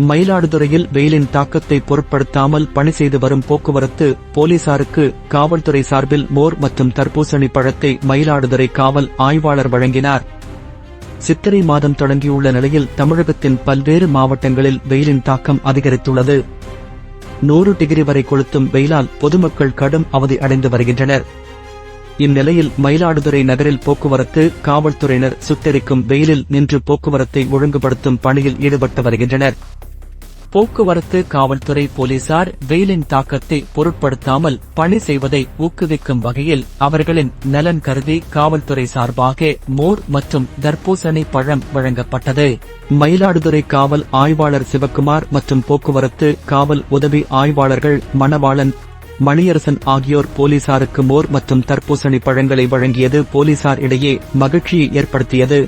மயிலாடுதுறையில் வெயிலின் தாக்கத்தை பொருட்படுத்தாமல் பணி செய்து வரும் போக்குவரத்து போலீசாருக்கு காவல்துறை சார்பில் மோர் மற்றும் தர்பூசணி பழத்தை மயிலாடுதுறை காவல் ஆய்வாளர் வழங்கினார். சித்திரை மாதம் தொடங்கியுள்ள நிலையில் தமிழகத்தின் பல்வேறு மாவட்டங்களில் வெயிலின் தாக்கம் அதிகரித்துள்ளது. நூறு டிகிரி வரை கொளுத்தும் வெயிலால் பொதுமக்கள் கடும் அவதி அடைந்து வருகின்றனர். இந்நிலையில் மயிலாடுதுறை நகரில் போக்குவரத்து காவல்துறையினர் சுட்டெரிக்கும் வெயிலில் நின்று போக்குவரத்தை ஒழுங்குபடுத்தும் பணியில் ஈடுபட்டு வருகின்றனர். போக்குவரத்து காவல்துறை போலீசார் வெயிலின் தாக்கத்தை பொருட்படுத்தாமல் பணி செய்வதை ஊக்குவிக்கும் வகையில் அவர்களின் நலன் கருதி காவல்துறை சார்பாக மோர் மற்றும் தர்பூசணி பழம் வழங்கப்பட்டது. மயிலாடுதுறை காவல் ஆய்வாளர் சிவக்குமார் மற்றும் போக்குவரத்து காவல் உதவி ஆய்வாளர்கள் மணவாளன் மணியரசன் ஆகியோர் போலீசாருக்கு மோர் மற்றும் தர்பூசணி பழங்களை வழங்கியது போலீசார் இடையே மகிழ்ச்சியை ஏற்படுத்தியது.